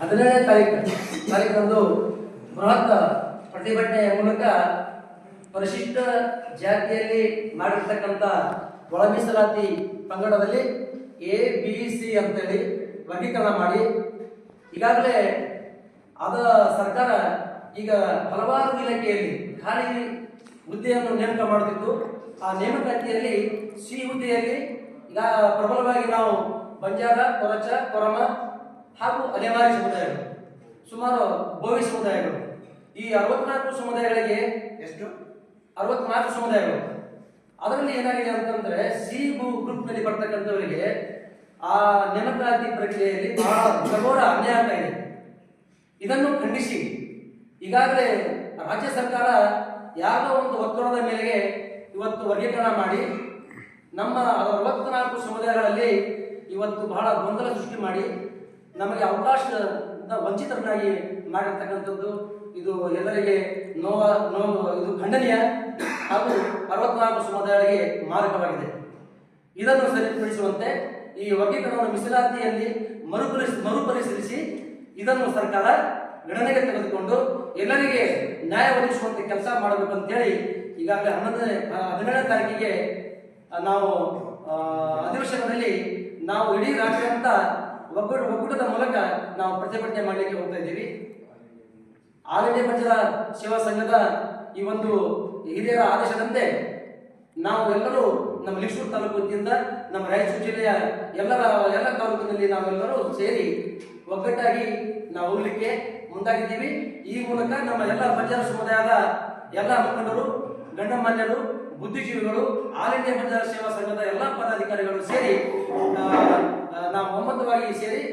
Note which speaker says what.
Speaker 1: ಹದಿನೇಳನೇ ತಾರೀಕು. ತಾರೀಕಂದು ಬೃಹತ್ ಪ್ರತಿಭಟನೆಯ ಮೂಲಕ ಪರಿಶಿಷ್ಟ ಜಾತಿಯಲ್ಲಿ ಮಾಡಿರ್ತಕ್ಕಂಥ ಒಳ ಮೀಸಲಾತಿ ಪಂಗಡದಲ್ಲಿ ಎ ಬಿ ಸಿ ಅಂತೇಳಿ ವರ್ಗೀಕರಣ ಮಾಡಿ. ಈಗಾಗಲೇ ಅದ ಸರ್ಕಾರ ಈಗ ಹಲವಾರು ಇಲಾಖೆಯಲ್ಲಿ ಖಾಲಿ ಹುದ್ದೆಯನ್ನು ನೇಮಕ ಮಾಡುತ್ತಿದ್ದು ಆ ನೇಮಕಾತಿಯಲ್ಲಿ ಸಿ ಹುದ್ದೆಯಲ್ಲಿ ಈಗ ಪ್ರಬಲವಾಗಿ ನಾವು ಬಂಜಾರ, ಕೊರಚ, ಕೊರಮ ಹಾಗೂ ಅಲೆಮಾರಿ ಸಮುದಾಯಗಳು, ಸುಮಾರು ಬೋವಿ ಸಮುದಾಯಗಳು. ಈ ಅರವತ್ನಾಲ್ಕು ಸಮುದಾಯಗಳಿಗೆ
Speaker 2: ಎಷ್ಟು?
Speaker 1: ಅರವತ್ನಾಲ್ಕು ಸಮುದಾಯಗಳು. ಅದರಲ್ಲಿ ಏನಾಗಿದೆ ಅಂತಂದ್ರೆ ಸಿ ಗ್ರೂಪ್ನಲ್ಲಿ ಬರ್ತಕ್ಕಂಥವರಿಗೆ ಆ ನೇಮಕಾತಿ ಪ್ರಕ್ರಿಯೆಯಲ್ಲಿ ಬಹಳ ಕಠೋರ ಅನ್ಯಾಯ ಆಗ್ತಾ ಇದೆ. ಇದನ್ನು ಖಂಡಿಸಿ. ಈಗಾಗಲೇ ರಾಜ್ಯ ಸರ್ಕಾರ ಯಾವ ಒಂದು ಒತ್ತಡದ ಮೇಲೆಗೆ ಇವತ್ತು ವರ್ಗೀಕರಣ ಮಾಡಿ, ನಮ್ಮ ಅರವತ್ನಾಲ್ಕು ಸಮುದಾಯಗಳಲ್ಲಿ ಇವತ್ತು ಬಹಳ ಗೊಂದಲ ಸೃಷ್ಟಿ ಮಾಡಿ ನಮಗೆ ಅವಕಾಶದ ವಂಚಿತರನ್ನಾಗಿ ಮಾಡಿರ್ತಕ್ಕಂಥದ್ದು ಇದು ಎಲ್ಲರಿಗೆ ನೋವ, ನೋವು, ಇದು ಖಂಡನೀಯ ಹಾಗೂ ಅರವತ್ನಾಲ್ಕು ಸಮುದಾಯಗಳಿಗೆ ಮಾರಕವಾಗಿದೆ. ಇದನ್ನು ಸರಿಪಡಿಸುವಂತೆ ಈ ವರ್ಗೀಕರಣವನ್ನು ಮೀಸಲಾತಿಯಲ್ಲಿ ಮರುಪರಿಸಿ ಮರುಪರಿಶೀಲಿಸಿ ಇದನ್ನು ಸರ್ಕಾರ ಗಣನೆಗೆ ತೆಗೆದುಕೊಂಡು ಎಲ್ಲರಿಗೆ ನ್ಯಾಯ ಒದಗಿಸುವಂತೆ ಕೆಲಸ ಮಾಡಬೇಕು ಅಂತೇಳಿ ಈಗಾಗಲೇ ಹನ್ನೊಂದನೇ ಹದಿನೇಳನೇ ತಾರೀಕಿಗೆ ನಾವು ಅಧಿವೇಶನದಲ್ಲಿ ನಾವು ಇಡೀ ರಾಜ್ಯಾದ್ಯಂತ ಒಗ್ಗೂಟ ಒಕ್ಕೂಟದ ಮೂಲಕ ನಾವು ಪ್ರತಿಭಟನೆ ಮಾಡಲಿಕ್ಕೆ ಹೋಗ್ತಾ ಇದ್ದೀವಿ. ಆರನೇ ಪಂಚದ ಸೇವಾ ಸಂಘದ ಈ ಒಂದು ಹಿರಿಯರ ಆದೇಶದಂತೆ ನಾವು ಎಲ್ಲರೂ ನಮ್ಮ ಲಿಕ್ಷೂರು ತಾಲೂಕಿನಿಂದ ನಮ್ಮ ರಾಯಚೂರು ಜಿಲ್ಲೆಯ ಎಲ್ಲರ, ಎಲ್ಲ ತಾಲೂಕಿನಲ್ಲಿ ನಾವೆಲ್ಲರೂ ಸೇರಿ ಒಗ್ಗಟ್ಟಾಗಿ ನಾವು ಹೋಗ್ಲಿಕ್ಕೆ ಮುಂದಾಗಿದ್ದೀವಿ. ಈ ಮೂಲಕ ನಮ್ಮ ಎಲ್ಲ ಪಂಚಾಯತ್ ಸಮುದಾಯದ ಎಲ್ಲ ಮುಖಂಡರು ಗಣ್ಯಮಾನ್ಯರು ಬುದ್ಧಿಜೀವಿಗಳು ಆಲ್ ಇಂಡಿಯಾ ಪಂಚಾಯತ್ ಸೇವಾ ಸಂಘದ ಎಲ್ಲ ಪದಾಧಿಕಾರಿಗಳು ಸೇರಿ ಸೇರಿ